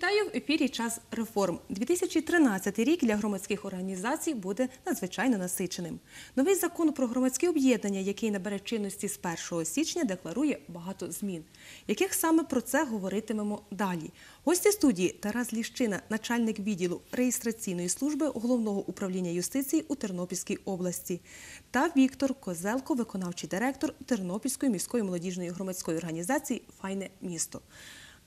Вітаю в ефірі Час реформ. 2013 рік для громадських організацій буде надзвичайно насиченим. Новий закон про громадські об'єднання, який набере чинності з 1 січня, декларує багато змін. Яких саме про це говоритимемо далі? Гості студії Тарас Ліщина, начальник відділу реєстраційної служби головного управління юстиції у Тернопільській області, та Віктор Козелко, виконавчий директор Тернопільської міської молодіжної громадської організації Файне місто.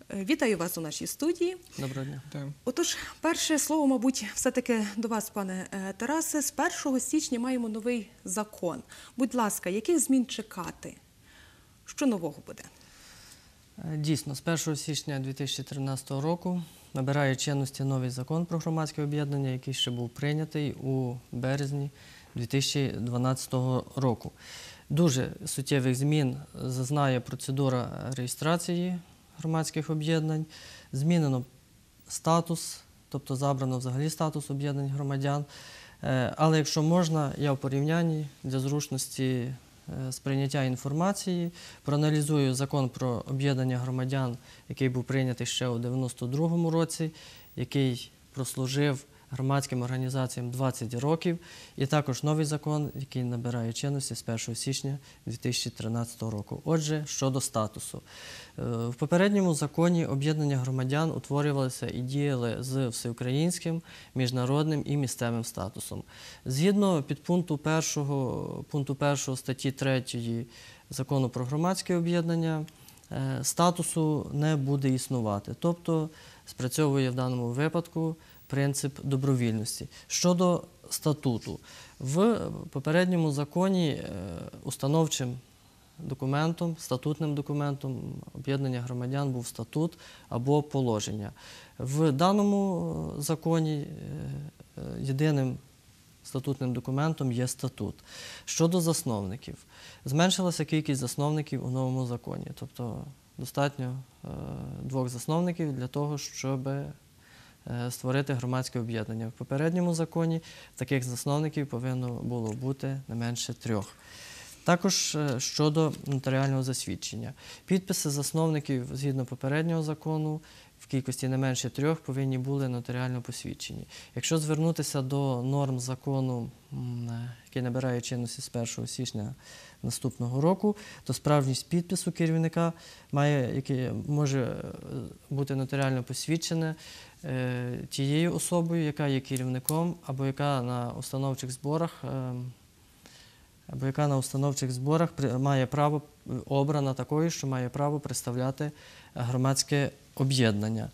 Е, Вітаю вас у нашій студії. Доброго дня. Отож, перше слово, мабуть, все-таки до вас, пане е, Тарасе. З 1 січня маємо новий закон. Будь ласка, яких змін чекати? Що нового буде? Е, Дійсно, з 1 січня 2013 року набирає чинності новий закон про громадське об'єднання, який ще був прийнятий у березні 2012 року. Дуже суттєвих змін зазнає процедура реєстрації громадських об'єднань, змінено статус, тобто забрано взагалі статус об'єднань громадян. Е, Але якщо можна, я в порівнянні для зручності е, сприйняття інформації проаналізую закон про об'єднання громадян, який був прийнятий ще у 92-му році, який прослужив громадським організаціям 20 років, і також новий закон, який набирає чинності з 1 січня 2013 року. Отже, щодо статусу. Е, В попередньому законі об'єднання громадян утворювалися і діяли з всеукраїнським, міжнародним і місцевим статусом. Згідно підпункту 1, пункту 1 статті 3 закону про громадське об'єднання, е, статусу не буде існувати. Тобто спрацьовує в даному випадку принцип добровільності. Щодо статуту, в попередньому законі е, установчим документом, статутним документом об'єднання громадян був статут або положення. В даному е, законі е, єдиним статутним документом є статут. Щодо засновників, зменшилася кількість засновників у новому законі, тобто достатньо двох засновників для того, щоб створити громадське об'єднання. В попередньому законі таких засновників повинно було бути не менше трьох. Також е, щодо нотаріального засвідчення. Підписи засновників згідно попереднього закону в кількості не менше трьох повинні були нотаріально посвідчені. Якщо звернутися до норм закону, е, який набирає чинності з 1 січня наступного року, то справжність підпису керівника має, може е, бути нотаріально посвідчене е, тією особою, яка є керівником або яка на установчих зборах. е, або яка на установчих зборах має право е, обрана такою, що має право представляти е, громадське об'єднання.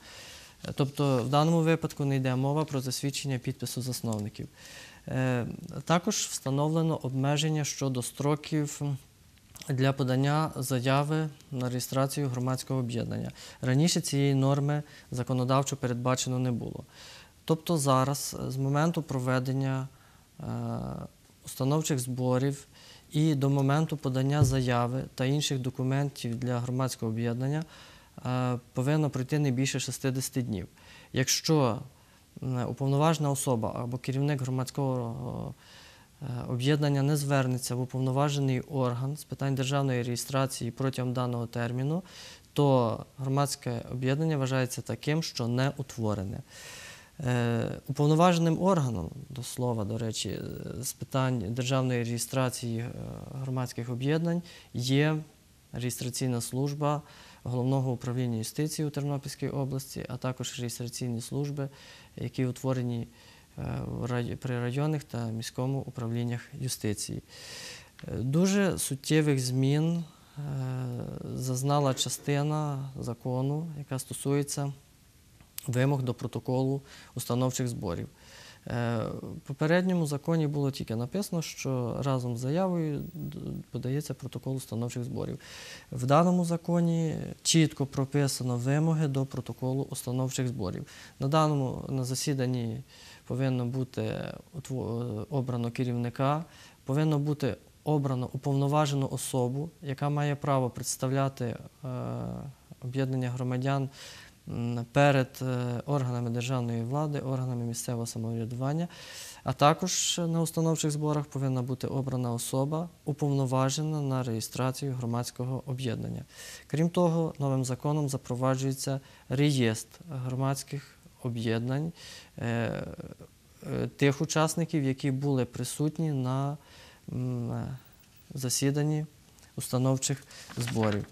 Е, Тобто в даному випадку не йде мова про засвідчення підпису засновників. Е, Також встановлено обмеження щодо строків для подання заяви на реєстрацію громадського об'єднання. Раніше цієї норми законодавчо передбачено не було. Тобто зараз, е, з моменту проведення е, установчих зборів і до моменту подання заяви та інших документів для громадського об'єднання е, повинно пройти не більше 60 днів. Якщо уповноважена особа або керівник громадського е, об'єднання не звернеться в уповноважений орган з питань державної реєстрації протягом даного терміну, то громадське об'єднання вважається таким, що не утворене. Е, Уповноваженим органом, до слова, до речі, е, з питань державної реєстрації е, громадських об'єднань є реєстраційна служба Головного управління юстиції у Тернопільській області, а також реєстраційні служби, які утворені е, при районних та міському управліннях юстиції. Е, Дуже суттєвих змін е, зазнала частина закону, яка стосується вимог до протоколу установчих зборів. Е, В попередньому законі було тільки написано, що разом з заявою подається протокол установчих зборів. В даному законі чітко прописано вимоги до протоколу установчих зборів. На даному на засіданні повинно бути обрано керівника, повинно бути обрано уповноважену особу, яка має право представляти е, об'єднання громадян перед е, органами державної влади, органами місцевого самоврядування, а також на установчих зборах повинна бути обрана особа, уповноважена на реєстрацію громадського об'єднання. Крім того, новим законом запроваджується реєстр громадських об'єднань е, е, тих учасників, які були присутні на е, засіданні установчих зборів.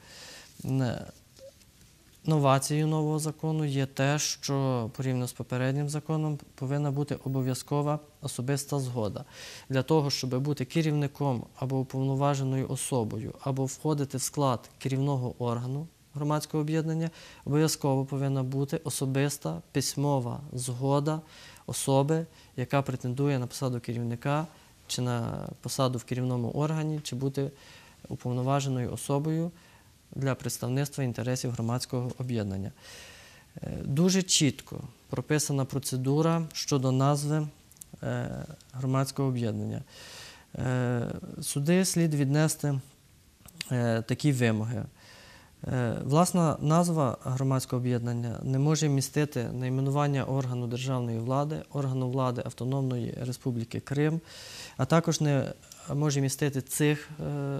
Новацією нового закону є те, що порівняно з попереднім законом повинна бути обов'язкова особиста згода. Для того, щоб бути керівником або уповноваженою особою, або входити в склад керівного органу громадського об'єднання, обов'язково повинна бути особиста письмова згода особи, яка претендує на посаду керівника чи на посаду в керівному органі, чи бути уповноваженою особою для представництва інтересів громадського об'єднання. Е, Дуже чітко прописана процедура щодо назви е, громадського об'єднання. Е, Сюди слід віднести такі вимоги. Е, Власна назва громадського об'єднання не може містити найменування органу державної влади, органу влади Автономної Республіки Крим, а також не може містити цих е,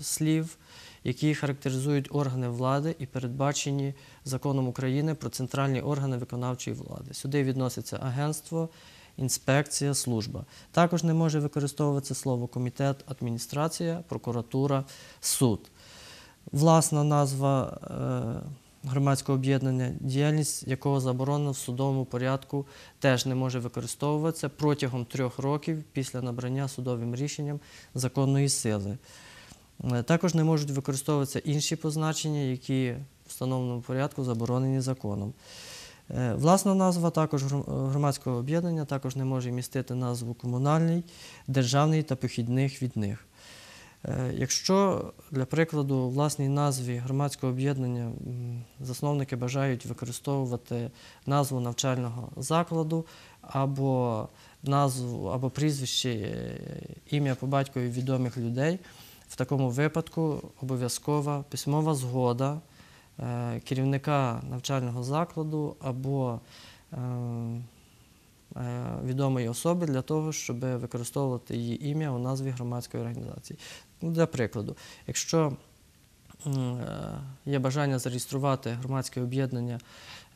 слів, які характеризують органи влади і передбачені законом України про центральні органи виконавчої влади. Сюди відноситься агентство, інспекція, служба. Також не може використовуватися слово комітет, адміністрація, прокуратура, суд. Власна назва е, громадського об'єднання, діяльність якого заборонена в судовому порядку, теж не може використовуватися протягом трьох років після набрання судовим рішенням законної сили. Е, Також не можуть використовуватися інші позначення, які в встановленому порядку заборонені законом. Е, Власна назва також громадського об'єднання також не може містити назву комунальний, державний та похідних від них. Е, Якщо, для прикладу, власній назві громадського об'єднання засновники бажають використовувати назву навчального закладу або назву або прізвище, е, ім'я по батькові відомих людей, в такому випадку обов'язкова письмова згода е, керівника навчального закладу або е, е, відомої особи для того, щоб використовувати її ім'я у назві громадської організації. Ну, Для прикладу, якщо е, є бажання зареєструвати громадське об'єднання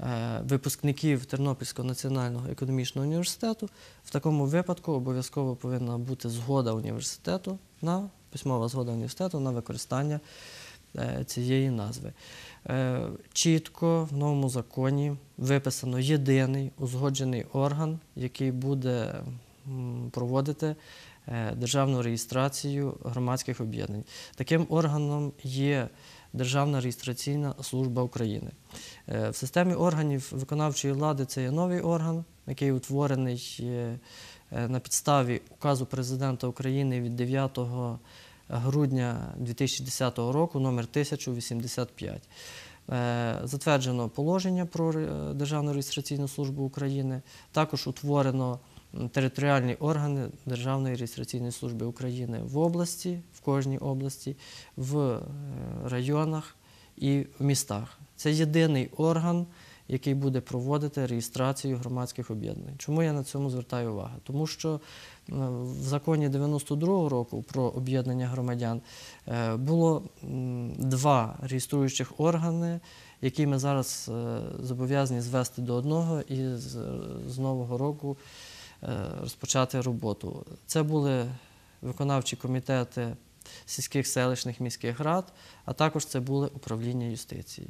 е, випускників Тернопільського національного економічного університету, в такому випадку обов'язково повинна бути згода університету на письмова згода університету на використання е, цієї назви. Е, Чітко в новому законі виписано єдиний узгоджений орган, який буде проводити е, державну реєстрацію громадських об'єднань. Таким органом є Державна реєстраційна служба України. Е, В системі органів виконавчої влади це є новий орган, який утворений на підставі указу президента України від 9 грудня 2010 року номер 1085. Е, Затверджено положення про Державну реєстраційну службу України. Також утворено територіальні органи Державної реєстраційної служби України в області, в кожній області, в е, районах і в містах. Це єдиний орган, який буде проводити реєстрацію громадських об'єднань. Чому я на цьому звертаю увагу? Тому що в законі 92-го року про об'єднання громадян е, було два реєструючих органи, які ми зараз е, зобов'язані звести до одного і з, нового року е, розпочати роботу. Це були виконавчі комітети сільських селищних міських рад, а також це були управління юстиції.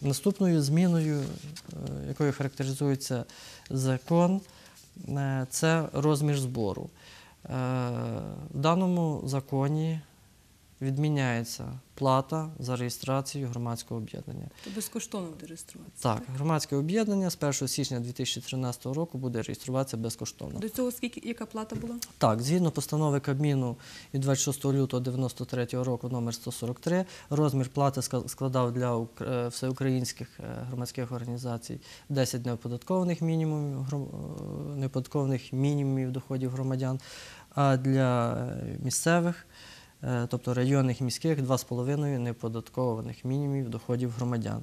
Наступною зміною, якою характеризується закон, це розмір збору. Е, В даному законі відміняється плата за реєстрацію громадського об'єднання. То безкоштовно буде реєструватися. Так, громадське об'єднання з 1 січня 2013 року буде реєструватися безкоштовно. До цього скільки яка плата була? Так, згідно постанови Кабміну від 26 лютого 1993 року номер 143, розмір плати складав для е, всеукраїнських е, громадських організацій 10 неоподаткованих мінімумів, е, неоподаткованих мінімумів доходів громадян, а для місцевих, тобто районних міських, 2,5 неоподаткованих мінімумів доходів громадян.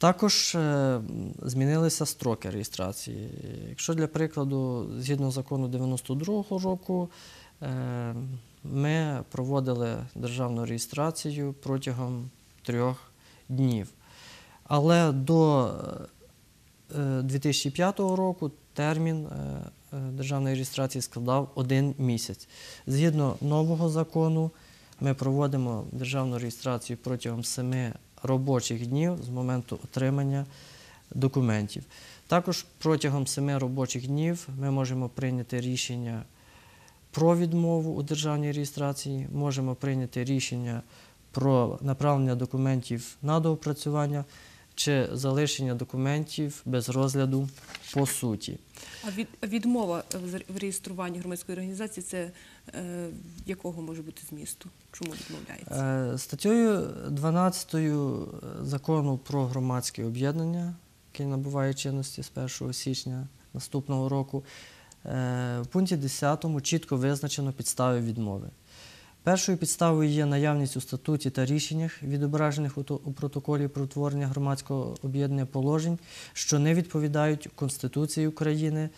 Також е, змінилися строки реєстрації. Якщо для прикладу, згідно закону 92-го року, е, ми проводили державну реєстрацію протягом трьох днів. Але до е, 2005 року термін е, е, державної реєстрації складав один місяць. Згідно нового закону, ми проводимо державну реєстрацію протягом семи робочих днів з моменту отримання документів. Також протягом семи робочих днів ми можемо прийняти рішення про відмову у державній реєстрації, можемо прийняти рішення про направлення документів на доопрацювання чи залишення документів без розгляду по суті. А від, відмова в реєструванні громадської організації це е, якого може бути змісту? Чому відмовляється? Е, Статтею 12 закону про громадське об'єднання, який набуває чинності з 1 січня наступного року, е, в пункті 10 чітко визначено підстави відмови. Першою підставою є наявність у статуті та рішеннях, відображених у то- у протоколі про утворення громадського об'єднання положень, що не відповідають Конституції України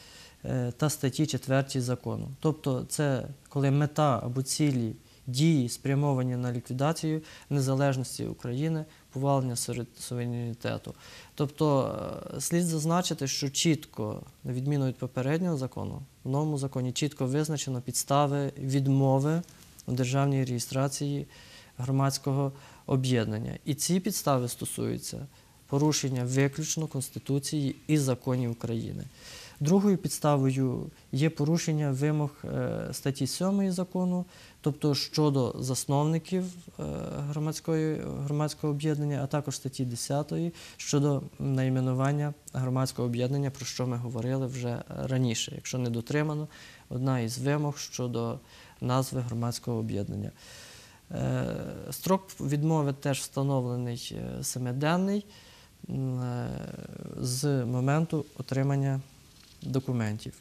е, та статті 4 закону. Тобто, це коли мета або цілі дії спрямовані на ліквідацію незалежності України, повалення суверен- суверенітету. Тобто е, слід зазначити, що чітко, на відміну від попереднього закону, в новому законі чітко визначено підстави відмови у державній реєстрації громадського об'єднання. І ці підстави стосуються порушення виключно Конституції і законів України. Другою підставою є порушення вимог е, статті 7 закону, тобто щодо засновників е, громадського об'єднання, а також статті 10 щодо найменування громадського об'єднання, про що ми говорили вже раніше, якщо не дотримано одна із вимог щодо назви громадського об'єднання. Е, Строк відмови теж встановлений е, семиденний е, з моменту отримання документів.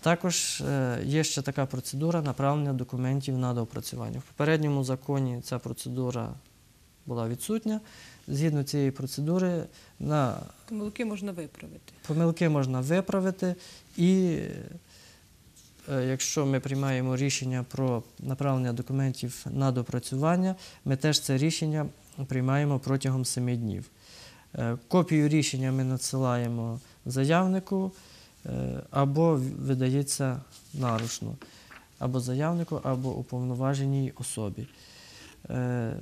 Також є ще така процедура направлення документів на доопрацювання. В попередньому законі ця процедура була відсутня. Згідно цієї процедури, на Помилки можна виправити. помилки можна виправити, і якщо ми приймаємо рішення про направлення документів на допрацювання, ми теж це рішення приймаємо протягом 7 днів. Е, Копію рішення ми надсилаємо заявнику е, або видається наручно, або заявнику, або уповноваженій особі. Е,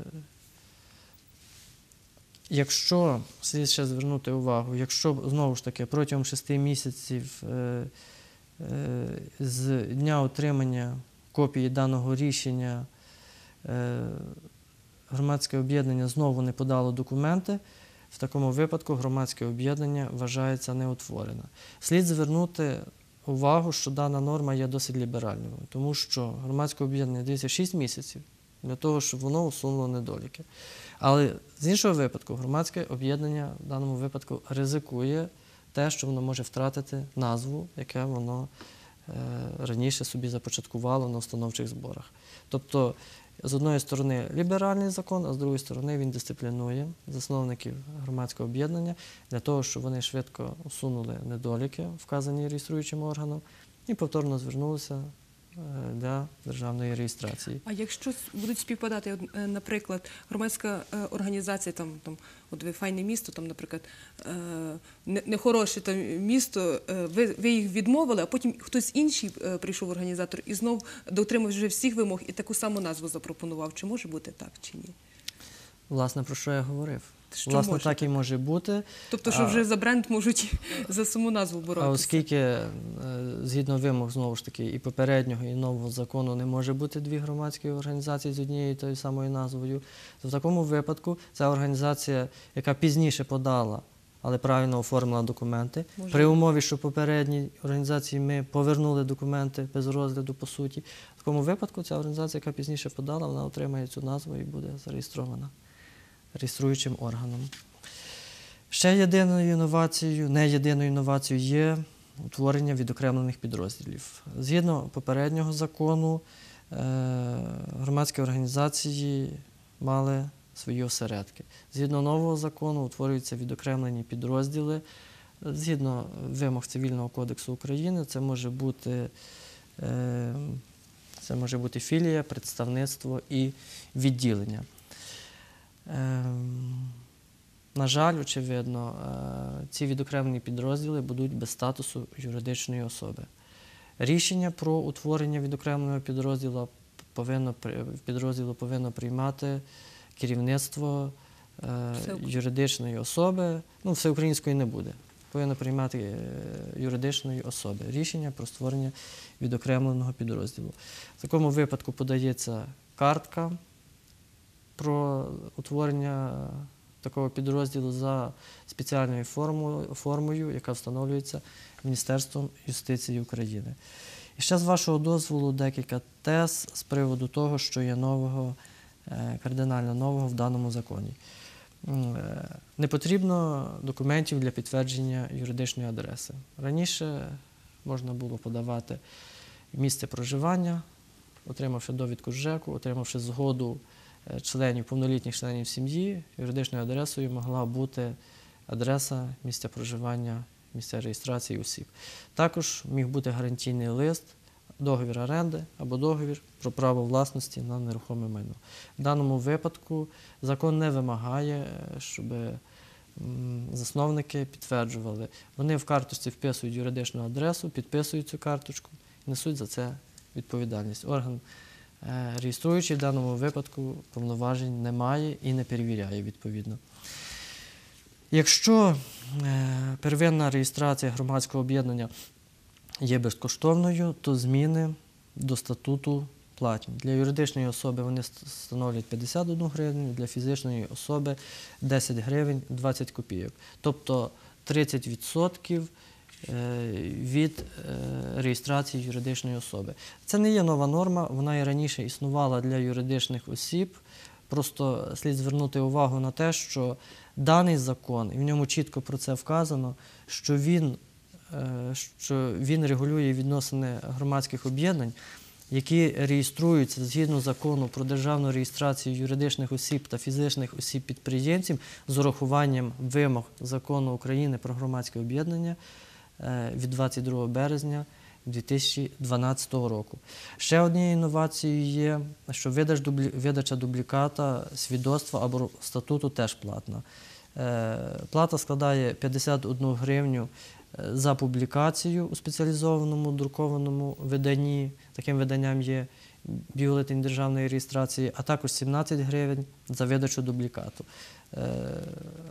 Якщо слід ще звернути увагу, якщо знову ж таки протягом 6 місяців е, е, з дня отримання копії даного рішення е, громадське об'єднання знову не подало документи, в такому випадку громадське об'єднання вважається неутворене. Слід звернути увагу, що дана норма є досить ліберальною, тому що громадське об'єднання дається 6 місяців для того, щоб воно усунуло недоліки. Але з іншого випадку, громадське об'єднання в даному випадку ризикує те, що воно може втратити назву, яке воно е, раніше собі започаткувало на установчих зборах. Тобто, з одної сторони ліберальний закон, а з другої сторони він дисциплінує засновників громадського об'єднання для того, щоб вони швидко усунули недоліки, вказані реєструючим органом, і повторно звернулися для державної реєстрації. А якщо будуть співпадати, е, наприклад, громадська е, організація, там, там, от ви файне місто, там, наприклад, е, нехороше там місто, е, ви, ви їх відмовили, а потім хтось інший е, прийшов організатор і знов дотримав вже всіх вимог і таку саму назву запропонував. Чи може бути так, чи ні? Власне, про що я говорив? Що Власне, може так і може бути. Тобто, що А- вже за бренд можуть за саму назву боротися. А оскільки е, згідно вимог знову ж таки і попереднього, і нового закону не може бути дві громадські організації з однією тою самою назвою, то в такому випадку ця організація, яка пізніше подала, але правильно оформила документи, Може. при умові, що попередній організації ми повернули документи без розгляду по суті, в такому випадку ця організація, яка пізніше подала, вона отримає цю назву і буде зареєстрована реєструючим органом. Ще єдиною інновацією, не єдиною інновацією є утворення відокремлених підрозділів. Згідно попереднього закону, е, громадські організації мали свої осередки. Згідно нового закону утворюються відокремлені підрозділи. Згідно вимог Цивільного кодексу України, це може бути, е, це може бути філія, представництво і відділення. Ем, На жаль, очевидно, е, ці відокремлені підрозділи будуть без статусу юридичної особи. Рішення про утворення відокремленого підрозділу повинно, підрозділу повинно приймати керівництво е, юридичної особи. Ну, всеукраїнської не буде. Повинно приймати е, юридичної особи рішення про створення відокремленого підрозділу. В такому випадку подається картка про утворення такого підрозділу за спеціальною формою, формою яка встановлюється Міністерством юстиції України. І ще з вашого дозволу декілька тез з приводу того, що є нового, е, кардинально нового в даному законі. Е, Не потрібно документів для підтвердження юридичної адреси. Раніше можна було подавати місце проживання, отримавши довідку ЖЕКу, отримавши згоду членів, повнолітніх членів сім'ї, юридичною адресою могла бути адреса місця проживання, місця реєстрації осіб. Також міг бути гарантійний лист, договір оренди або договір про право власності на нерухоме майно. В даному випадку закон не вимагає, е, щоб засновники підтверджували. Вони в карточці вписують юридичну адресу, підписують цю карточку і несуть за це відповідальність. Орган е, реєструючий в даному випадку повноважень не має і не перевіряє відповідно. Якщо е, первинна реєстрація громадського об'єднання є безкоштовною, то зміни до статуту платні. Для юридичної особи вони становлять 51 гривню, для фізичної особи 10 гривень 20 копійок. Тобто 30% е, від е, реєстрації юридичної особи. Це не є нова норма, вона і раніше існувала для юридичних осіб. Просто слід звернути увагу на те, що даний закон, і в ньому чітко про це вказано, що він, е, що він регулює відносини громадських об'єднань, які реєструються згідно закону про державну реєстрацію юридичних осіб та фізичних осіб-підприємців з урахуванням вимог закону України про громадське об'єднання е, від 22 березня 2012 року. Ще однією інновацією є, що видача дубліката свідоцтва або статуту теж платна. Е, Плата складає 51 гривню е, за публікацію у спеціалізованому друкованому виданні. Таким виданням є бюлетень державної реєстрації, а також 17 гривень за видачу дублікату. Е,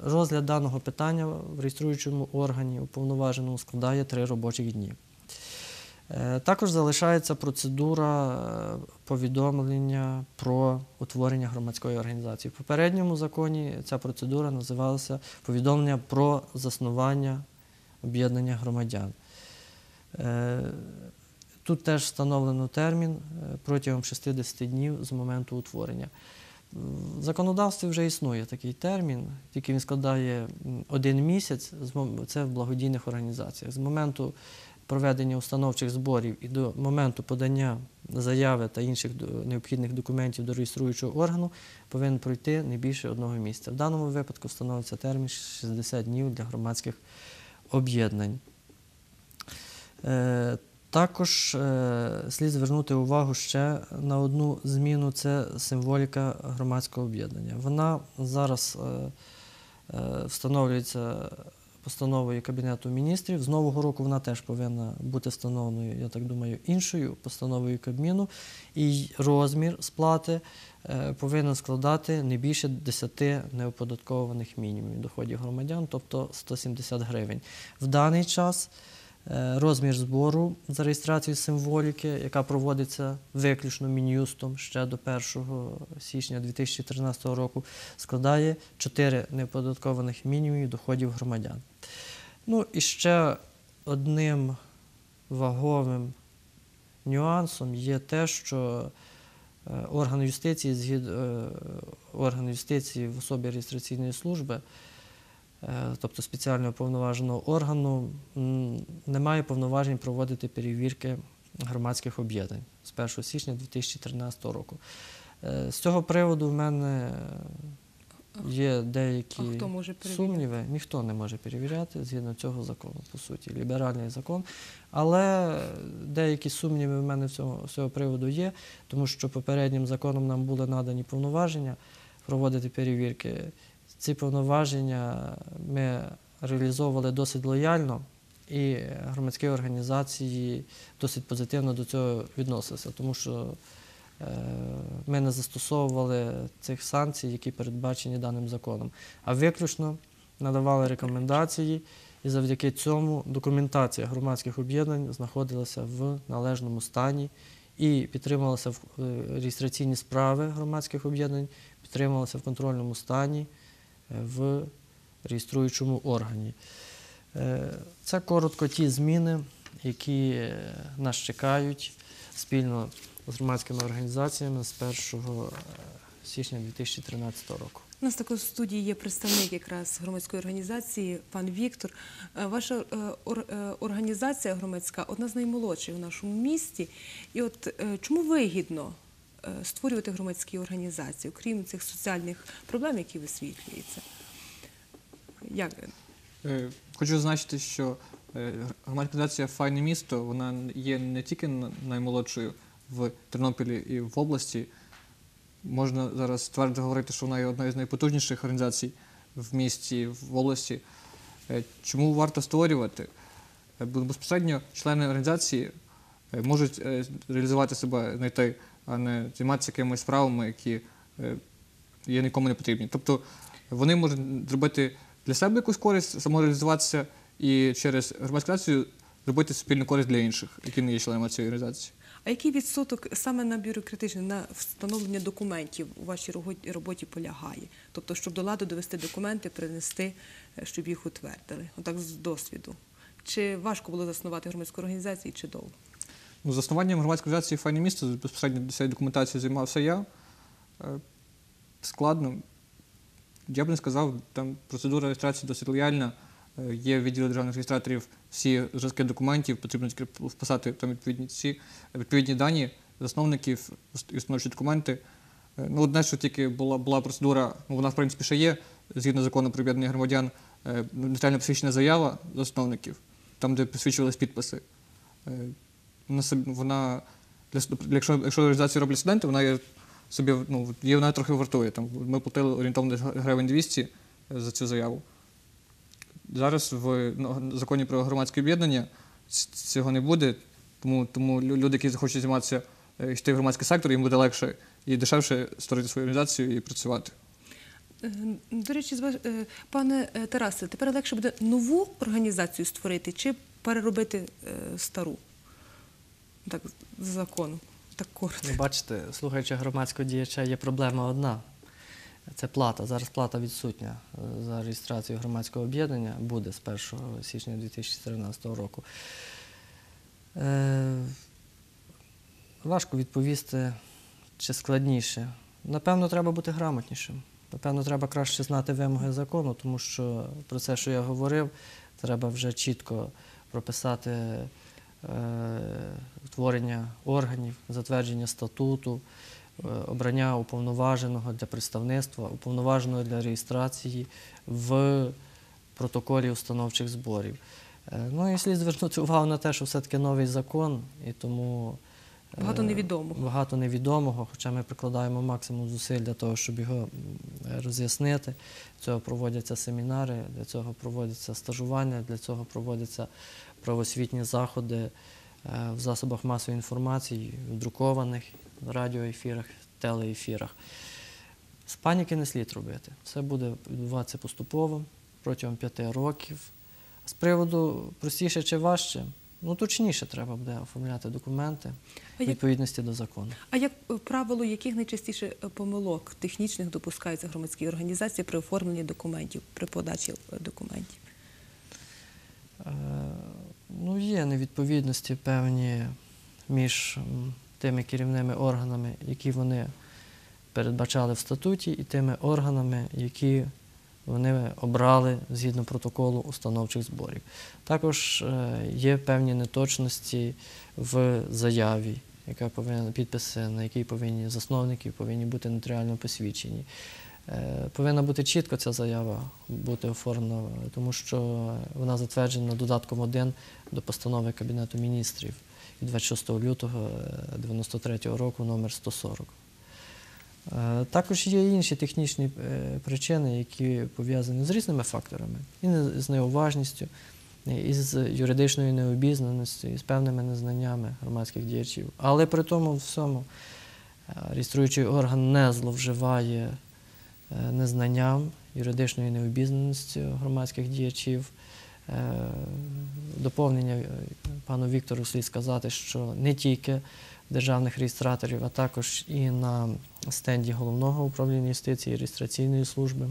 Розгляд даного питання в реєструючому органі уповноваженому складає 3 робочих дні. Е, Також залишається процедура е, повідомлення про утворення громадської організації. В попередньому законі ця процедура називалася повідомлення про заснування об'єднання громадян. Тут теж встановлено термін протягом 60 днів з моменту утворення. В законодавстві вже існує такий термін, тільки він складає один місяць, це в благодійних організаціях. З моменту проведення установчих зборів і до моменту подання заяви та інших необхідних документів до реєструючого органу повинен пройти не більше одного місяця. В даному випадку встановиться термін 60 днів для громадських об'єднань. Також е, слід звернути увагу ще на одну зміну це символіка громадського об'єднання. Вона зараз е, е, встановлюється постановою Кабінету міністрів. З нового року вона теж повинна бути встановленою, я так думаю, іншою постановою Кабміну. І розмір сплати е, повинен складати не більше 10 неоподаткованих мінімумів доходів громадян, тобто 170 гривень. В даний час розмір збору за реєстрацію символіки, яка проводиться виключно Мін'юстом ще до 1 січня 2013 року, складає 4 неоподаткованих мінімумів доходів громадян. Ну і ще одним ваговим нюансом є те, що е, орган юстиції, згід, е, орган юстиції в особі реєстраційної служби, е, тобто спеціально уповноваженого органу, м, не має повноважень проводити перевірки громадських об'єднань з 1 січня 2013 року. Е, З цього приводу в мене є деякі А хто може сумніви, ніхто не може перевіряти згідно цього закону, по суті, ліберальний закон. Але деякі сумніви в мене з цього приводу є, тому що попереднім законом нам були надані повноваження проводити перевірки. Ці повноваження ми реалізовували досить лояльно, і громадські організації досить позитивно до цього відносилися, тому що е, ми не застосовували цих санкцій, які передбачені даним законом, а виключно надавали рекомендації, і завдяки цьому документація громадських об'єднань знаходилася в належному стані і підтримувалася в е, реєстраційні справи громадських об'єднань, підтримувалася в контрольному стані в реєструючому органі. Е, Це коротко ті зміни, які е, нас чекають спільно з громадськими організаціями з 1 е, січня 2013 року. У нас також в студії є представник якраз громадської організації, пан Віктор. Ваша ор- організація громадська одна з наймолодших в нашому місті. І от чому вигідно створювати громадські організації, окрім цих соціальних проблем, які висвітлюються? Як? Е, Хочу зазначити, що е, громадська організація Файне місто вона є не тільки наймолодшою в Тернополі і в області. Можна зараз твердо говорити, що вона є одна з найпотужніших організацій в місті, в області. Е, Чому варто створювати? Е, Безпосередньо члени організації е, можуть е, реалізувати себе, знайти, а не займатися якимись справами, які е, є нікому не потрібні. Тобто вони можуть зробити для себе якусь користь, самореалізуватися і через громадську організацію зробити спільну користь для інших, які не є членами цієї організації. А який відсоток саме на бюрократичне, на встановлення документів у вашій роботі- роботі полягає? Тобто, щоб до ладу довести документи, принести, е, щоб їх утвердили? Отак з досвіду. Чи важко було заснувати громадську організацію, чи довго? Ну, заснуванням громадської організації Файне місто безпосередньо цією документацією займався я. Е, Складно. Я б не сказав, там процедура реєстрації досить лояльна. Е, Є відділ державних реєстраторів всі зразки документів, потрібно тільки вписати там відповідні ці відповідні дані засновників і установчі документи. Е, Ну, одне, що тільки була, була процедура, ну, вона в принципі ще є, згідно закону про об'єднання громадян, нотаріально посвідчена заява засновників, там, де посвідчувались підписи. Е, Вона, собі- вона для, якщо, якщо організацію роблять студенти, вона є собі, ну, її вона трохи вартує. Там, ми платили орієнтовно гривень 200 за цю заяву. Зараз в ну, законі про громадське об'єднання цього не буде, тому, тому люди, які захочуть займатися е, йти в громадський сектор, їм буде легше і дешевше створити свою організацію і працювати. Е, До речі, е, пане е, Тарасе, тепер легше буде нову організацію створити чи переробити е, стару? Так, з закону. Так коротко. Ви бачите, слухаючи громадського діяча, є проблема одна. Це плата. Зараз плата відсутня е, за реєстрацію громадського об'єднання буде з 1 січня 2013 року. Е, важко відповісти, чи складніше. Напевно, треба бути грамотнішим. Напевно, треба краще знати вимоги закону, тому що про це, що я говорив, треба вже чітко прописати утворення органів, затвердження статуту, е, обрання уповноваженого для представництва, уповноваженого для реєстрації в протоколі установчих зборів. Е, Ну і слід звернути увагу на те, що все-таки новий закон, і тому е, Багато невідомого. Багато невідомого, хоча ми прикладаємо максимум зусиль для того, щоб його роз'яснити. Для цього проводяться семінари, для цього проводяться стажування, для цього проводяться правосвітні заходи е, в засобах масової інформації, в друкованих радіоефірах, телеефірах. З паніки не слід робити. Це буде відбуватися поступово протягом п'яти років. З приводу простіше чи важче, ну точніше треба буде оформляти документи в відповідності до закону. А як е, правило, яких найчастіше е, помилок технічних допускаються громадські організації при оформленні документів, при подачі документів? Ну, є невідповідності певні між тими керівними органами, які вони передбачали в статуті, і тими органами, які вони обрали згідно протоколу установчих зборів. Також е, є певні неточності в заяві, яка повинна підписи, на якій повинні засновники повинні бути нотаріально посвідчені. Е, Повинна бути чітко ця заява бути оформлена, тому що вона затверджена додатком 1 до постанови Кабінету міністрів від 26 лютого 93 року номер 140. Е, Також є інші технічні е, причини, які пов'язані з різними факторами, і з неуважністю, і з юридичною необізнаністю, і з певними незнаннями громадських діячів. Але при тому всьому е, реєструючий орган не зловживає е, незнанням, юридичною необізнаністю громадських діячів. Е, Доповнення е, пану Віктору слід сказати, що не тільки державних реєстраторів, а також і на стенді головного управління юстиції реєстраційної служби.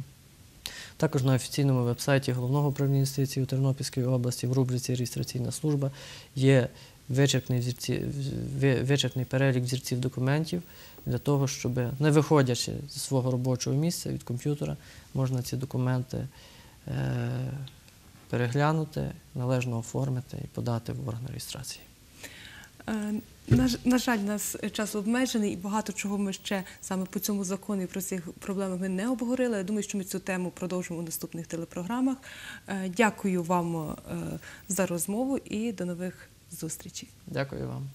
Також на офіційному вебсайті Головного управління юстиції у Тернопільській області в рубриці Реєстраційна служба є вичерпний, взірці, ви- вичерпний перелік взірців документів для того, щоб, не виходячи зі свого робочого місця від комп'ютера, можна ці документи е, переглянути, належно оформити і подати в орган реєстрації. Е, На, на жаль, нас час обмежений і багато чого ми ще саме по цьому закону і про ці проблеми ми не обговорили. Я думаю, що ми цю тему продовжимо у наступних телепрограмах. Е, Дякую вам за розмову і до нових зустрічей. Дякую вам.